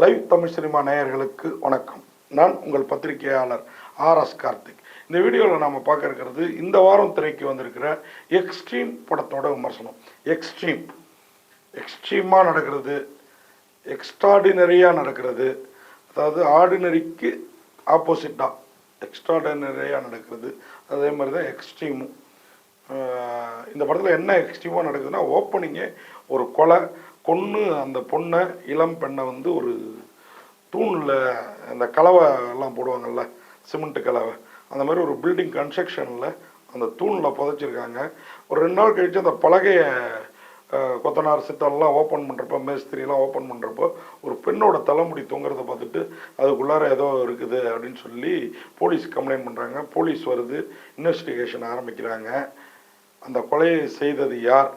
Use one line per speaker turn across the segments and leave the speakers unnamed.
Live Tamil cinema நேயர்களுக்கு வணக்கம். நான் உங்கள் பத்திரிகையாளர் ஆர் எஸ் கார்த்திக். இந்த வீடியோவில் நாம் பார்க்க இருக்கிறது இந்த வாரம் திரைக்கு வந்திருக்கிற எக்ஸ்ட்ரீம் படத்தோட விமர்சனம். எக்ஸ்ட்ரீம் எக்ஸ்ட்ரீமாக நடக்கிறது. எக்ஸ்ட்ராடினரியாக நடக்கிறது. அதாவது ஆர்டினரிக்கு ஆப்போசிட்டாக எக்ஸ்ட்ராடினரியாக நடக்கிறது. அதே மாதிரி தான் எக்ஸ்ட்ரீமும் இந்த படத்தில் என்ன எக்ஸ்ட்ரீமாக நடக்குதுன்னா ஓப்பனிங்கே ஒரு கொலை பொண்ணு அந்த பொண்ணை இளம் பெண்ணை வந்து ஒரு தூணில் அந்த கலவை எல்லாம் போடுவாங்கல்ல சிமெண்ட் கலவை அந்த மாதிரி ஒரு பில்டிங் கன்ஸ்ட்ரக்ஷனில் அந்த தூணில் புதைச்சிருக்காங்க. ஒரு ரெண்டு நாள் கழித்து அந்த பலகையை கொத்தனார் சித்தாலெலாம் ஓப்பன் பண்ணுறப்போ மேஸ்திரிலாம் ஓப்பன் பண்ணுறப்போ ஒரு பெண்ணோட தலைமுடி தொங்குறத பார்த்துட்டு அதுக்குள்ளார ஏதோ இருக்குது அப்படின்னு சொல்லி போலீஸ் கம்ப்ளைண்ட் பண்ணுறாங்க போலீஸ் வருது இன்வெஸ்டிகேஷன் ஆரம்பிக்கிறாங்க. அந்த கொலையை செய்தது யார்?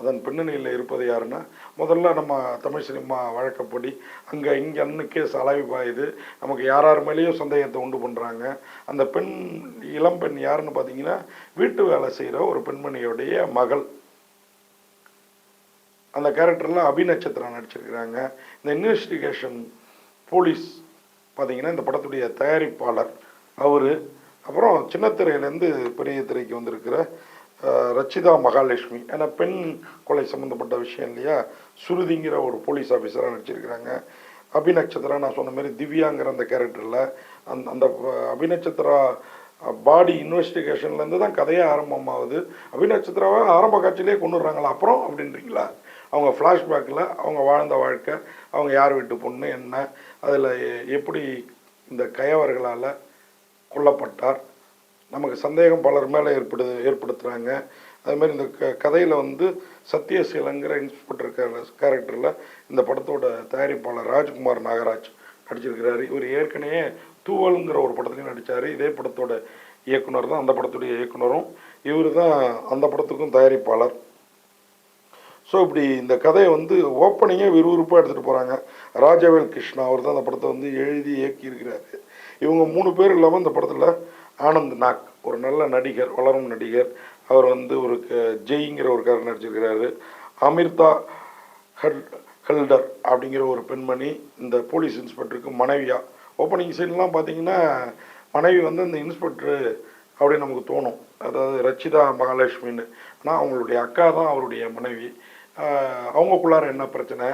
அதன் பின்னணியில் இருப்பது யாருன்னா முதல்ல நம்ம தமிழ் சினிமா வழக்கப்படி அங்கே இங்கே அன்னுக்கே சலவி பாயுது நமக்கு யார் யார் மேலேயும் சந்தேகத்தை உண்டு பண்ணுறாங்க அந்த பெண் இளம்பெண் யாருன்னு பார்த்தீங்கன்னா வீட்டு வேலை செய்கிற ஒரு பெண்மணியுடைய மகள். அந்த கேரக்டரில் அபிநட்சத்திரம் நடிச்சிருக்கிறாங்க. இந்த இன்வெஸ்டிகேஷன் போலீஸ் பார்த்தீங்கன்னா இந்த படத்துடைய தயாரிப்பாளர் அவர். அப்புறம் சின்னத்திரையிலேருந்து பெரிய திரைக்கு வந்திருக்கிற ரச்சிதா மகாலட்சுமி. ஏன்னா பெண் கொலை சம்மந்தப்பட்ட விஷயம் இல்லையா? சுருதிங்கிற ஒரு போலீஸ் ஆஃபீஸராக நடிச்சிருக்கிறாங்க. அபிநட்சத்திரா நான் சொன்ன மாதிரி திவ்யாங்கிற அந்த கேரக்டரில் அந்த அந்த அபிநட்சத்திரா பாடி இன்வெஸ்டிகேஷன்லேருந்து தான் கதையே ஆரம்பமாகுது. அபிநட்சத்திராவை ஆரம்ப காட்சியிலே கொண்டுடுறாங்களா அப்புறம் அப்படின்றீங்களா? அவங்க ஃப்ளாஷ்பேக்கில் அவங்க வாழ்ந்த வாழ்க்கை அவங்க யார் வீட்டு பொண்ணு என்ன அதில் எப்படி இந்த கயவர்களால் கொல்லப்பட்டார் நமக்கு சந்தேகம் பலர் மேலே ஏற்படு ஏற்படுத்துகிறாங்க அதே மாதிரி இந்த க கதையில் வந்து சத்யசீலங்கிற இன்ஸ்பெக்டர் கேரக்டரில் இந்த படத்தோட தயாரிப்பாளர் ராஜ்குமார் நாகராஜ் நடிச்சிருக்கிறாரு. இவர் ஏற்கனவே தூவலுங்கிற ஒரு படத்துலையும் நடித்தார் இதே படத்தோட இயக்குனர் தான் அந்த படத்துடைய இயக்குனரும். இவர் தான் அந்த படத்துக்கும் தயாரிப்பாளர். ஸோ இப்படி இந்த கதையை வந்து ஓப்பனிங்கே விறுவிறுப்பாக எடுத்துகிட்டு போகிறாங்க ராஜவேல் கிருஷ்ணா அவர் தான் அந்த படத்தை வந்து எழுதி இயக்கியிருக்கிறாரு. இவங்க மூணு பேர் இல்லாமல் இந்த படத்தில் ஆனந்த் நாக் ஒரு நல்ல நடிகர் வளரும் நடிகர். அவர் வந்து ஒரு க- ஜெய்ங்கிற ஒரு காரர் நடிச்சிருக்கிறாரு. அமிர்தா ஹெல் ஹெல்டர் அப்படிங்கிற ஒரு பெண்மணி இந்த போலீஸ் இன்ஸ்பெக்டருக்கு மனைவியா? ஓப்பனிங் சீன்லாம் பார்த்தீங்கன்னா மனைவி வந்து இந்த இன்ஸ்பெக்டரு அப்படின்னு நமக்கு தோணும். அதாவது ரச்சிதா மகாலட்சுமின்னு. ஆனால் அவங்களுடைய அக்கா தான் அவருடைய மனைவி. அவங்கக்குள்ளார என்ன பிரச்சனை?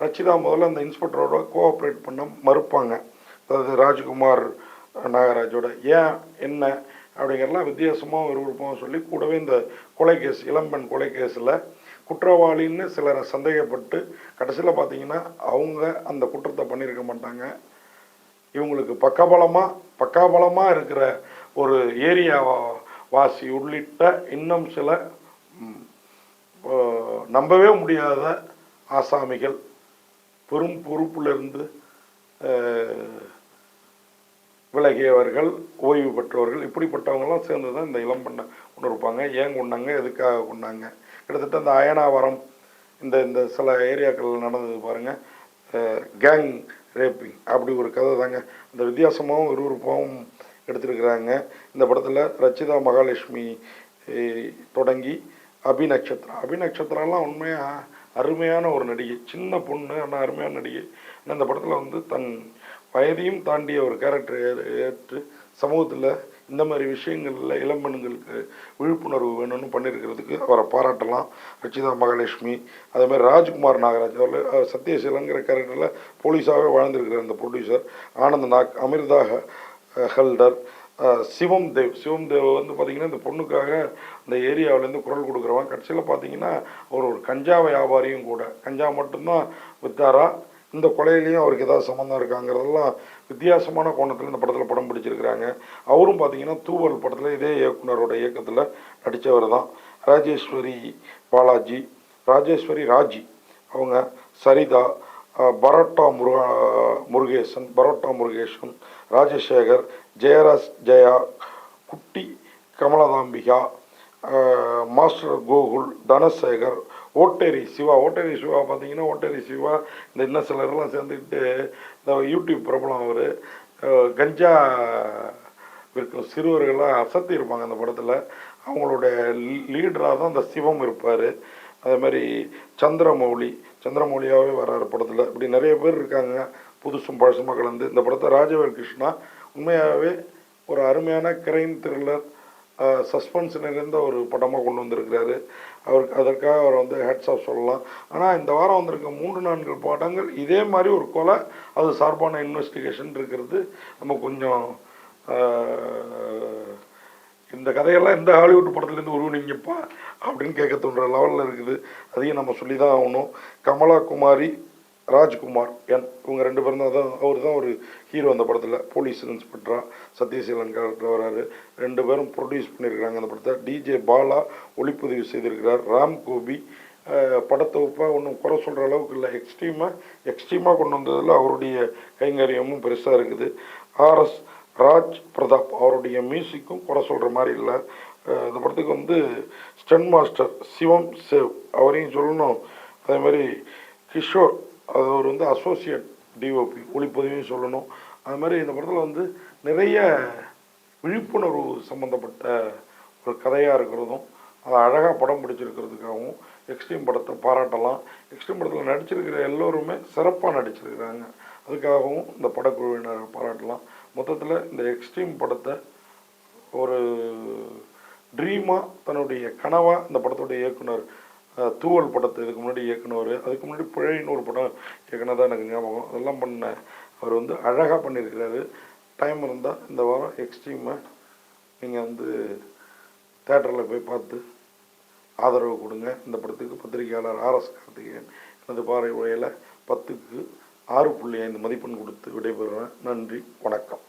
ரச்சிதா முதல்ல அந்த இன்ஸ்பெக்டரோட கோஆப்ரேட் பண்ண மறுப்பாங்க. அதாவது ராஜ்குமார் நாகராஜோட ஏன் என்ன? அப்படிங்கிறலாம் வித்தியாசமாக விறுவிறுப்பாகவும் சொல்லி கூடவே இந்த கொலை கேஸ் இளம்பெண் கொலை கேஸில் குற்றவாளின்னு சிலரை சந்தேகப்பட்டு கடைசியில் பார்த்தீங்கன்னா அவங்க அந்த குற்றத்தை பண்ணியிருக்க மாட்டாங்க. இவங்களுக்கு பக்கபலமாக பக்காபலமாக இருக்கிற ஒரு ஏரியா வாசி உள்ளிட்ட இன்னும் சில நம்பவே முடியாத ஆசாமிகள் பெரும் பொறுப்பிலிருந்து விலகியவர்கள் ஓய்வு பெற்றவர்கள் இப்படிப்பட்டவங்கெல்லாம் சேர்ந்து தான் இந்த இளம் பண்ண கொண்டு இருப்பாங்க ஏன் கொண்டாங்க? எதுக்காக கொண்டாங்க? கிட்டத்தட்ட இந்த அயனாவரம் இந்த இந்த சில ஏரியாக்கள் நடந்தது பாருங்கள் கேங் ரேப்பிங் அப்படி ஒரு கதை தாங்க. இந்த வித்தியாசமாகவும் விறுவிறுப்பாகவும் எடுத்திருக்கிறாங்க. இந்த படத்தில் ரச்சிதா மகாலட்சுமி தொடங்கி அபிநட்சத்திரம் அபிநட்சத்திரம்லாம் உண்மையாக அருமையான ஒரு நடிகை. சின்ன பொண்ணு ஆனால் அருமையான நடிகை. ஆனால் இந்த படத்தில் வந்து தன் வயதையும் தாண்டிய ஒரு கேரக்டர் ஏற்று சமூகத்தில் இந்த மாதிரி விஷயங்களில் இளம்பெண்களுக்கு விழிப்புணர்வு வேணும்னு பண்ணியிருக்கிறதுக்கு அவரை பாராட்டலாம். ரச்சிதா மகாலட்சுமி அதே மாதிரி ராஜ்குமார் நாகராஜ் அவர் சத்யசீலங்கிற கேரக்டரில் போலீஸாகவே வாழ்ந்திருக்கிறார் அந்த ப்ரொடியூசர் ஆனந்த் நாக் அமிர்தா ஹல்டர் ஹெல்டர் சிவம் தேவ். சிவம் தேவ் வந்து பார்த்தீங்கன்னா இந்த பொண்ணுக்காக அந்த ஏரியாவிலேருந்து குரல் கொடுக்குறவன். கடைசியில் பார்த்தீங்கன்னா அவர் ஒரு கஞ்சா வியாபாரியும் கூட. கஞ்சா மட்டும்தான் வித்தாரா? இந்த கொலையிலையும் அவருக்கு ஏதாவது சம்மந்தம் இருக்காங்கிறதெல்லாம் வித்தியாசமான கோணத்தில் இந்த படத்தில் படம் பிடிச்சிருக்கிறாங்க. அவரும் பார்த்தீங்கன்னா தூவல் படத்தில் இதே இயக்குனரோட இயக்கத்தில் நடித்தவர் தான். ராஜேஸ்வரி பாலாஜி ராஜேஸ்வரி ராஜி. அவங்க சரிதா பரோட்டா முருகா முருகேசன் பரோட்டா முருகேசன் ராஜசேகர் ஜெயராஜ் ஜெயா குட்டி கமலதாம்பிகா மாஸ்டர் கோகுல் தனசேகர் ஓட்டேரி சிவா ஓட்டேரி சிவா பார்த்தீங்கன்னா ஓட்டேரி சிவா இந்த இன்னும் சிலர்லாம் சேர்ந்துக்கிட்டு இந்த யூடியூப் பிரபலம் அவர். கஞ்சா விற்கும் சிறுவர்கள்லாம் அசத்தி இருப்பாங்க அந்த படத்தில். அவங்களுடைய லீடராக தான் அந்த சிவம் இருப்பார். அதே மாதிரி சந்திரமௌலி சந்திரமௌலியாகவே வராரு படத்தில். இப்படி நிறைய பேர் இருக்காங்க புதுசும் பழசுமாக கலந்து. இந்த படத்தை ராஜவேல் கிருஷ்ணா உண்மையாகவே ஒரு அருமையான கிரைம் த்ரில்லர் சஸ்பென்ஸ் நிறைந்த ஒரு படமாக கொண்டு வந்திருக்கிறாரு. அவருக்கு அதற்காக அவர் வந்து ஹெட்ஸ் ஆஃப் சொல்லலாம். ஆனால் இந்த வாரம் வந்திருக்க மூன்று நான்கு படங்கள் இதே மாதிரி ஒரு கொலை அது சார்பான இன்வெஸ்டிகேஷன் இருக்கிறது. நம்ம கொஞ்சம் இந்த கதையெல்லாம் எந்த ஹாலிவுட் படத்துலேருந்து உருவுனீங்கப்பா அப்படின்னு கேட்க தோன்ற லெவலில் இருக்குது. அதையும் நம்ம சொல்லி தான் ஆகணும். கமலா குமாரி ராஜ்குமார் என் இவங்க ரெண்டு பேரும் தான் அதான் அவர் தான் ஒரு ஹீரோ அந்த படத்தில். போலீஸ் இன்ஸ்பெக்டராக சத்யசீலன் கேரக்டர் வராரு. ரெண்டு பேரும் ப்ரொடியூஸ் பண்ணியிருக்கிறாங்க அந்த படத்தை டிஜே பாலா ஒளிப்பதிவு செய்திருக்கிறார். ராம் கோபி படத்தொகுப்பாக ஒன்றும் குறை சொல்கிற அளவுக்கு இல்லை. எக்ஸ்ட்ரீமாக எக்ஸ்ட்ரீமாக கொண்டு வந்ததில் அவருடைய கைங்கரியமும் பெருசாக இருக்குது. ஆர்எஸ் ராஜ் பிரதாப் அவருடைய மியூசிக்கும் குறை சொல்கிற மாதிரி இல்லை. அந்த இந்த படத்துக்கு வந்து ஸ்டன் மாஸ்டர் சிவம் சேவ் அவரையும் சொல்லணும். அதே மாதிரி கிஷோர் அவர் வந்து அசோசியேட் டிஓபி ஒளிப்பதிவையும் சொல்லணும். அது மாதிரி இந்த படத்தில் வந்து நிறைய விழிப்புணர்வு சம்மந்தப்பட்ட ஒரு கதையாக இருக்கிறதும் அதை அழகாக படம் பிடிச்சிருக்கிறதுக்காகவும் எக்ஸ்ட்ரீம் படத்தை பாராட்டலாம். எக்ஸ்ட்ரீம் படத்தில் நடிச்சிருக்கிற எல்லோருமே சிறப்பாக நடிச்சிருக்கிறாங்க. அதுக்காகவும் இந்த படக்குழுவினரை பாராட்டலாம். மொத்தத்தில் இந்த எக்ஸ்ட்ரீம் படத்தை ஒரு ட்ரீமாக தன்னுடைய கனவாக இந்த படத்துடைய இயக்குனர் தூவல் படத்தை இதுக்கு முன்னாடி இயக்குனவர் அதுக்கு முன்னாடி பிழைன்னு ஒரு படம் இயக்குனதா எனக்கு ஞாபகம். அதெல்லாம் பண்ண அவர் வந்து அழகாக பண்ணியிருக்கிறாரு. டைம் இருந்தால் இந்த வாரம் எக்ஸ்ட்ரீமை நீங்கள் வந்து தேட்டரில் போய் பார்த்து ஆதரவு கொடுங்க. இந்த படத்துக்கு பத்திரிகையாளர் ஆர்எஸ் கார்த்திகேயன் எனது பார்வை உரையில் பத்துக்கு ஆறு புள்ளி ஐந்து மதிப்பெண் கொடுத்து விடைபெறுவேன் நன்றி வணக்கம்.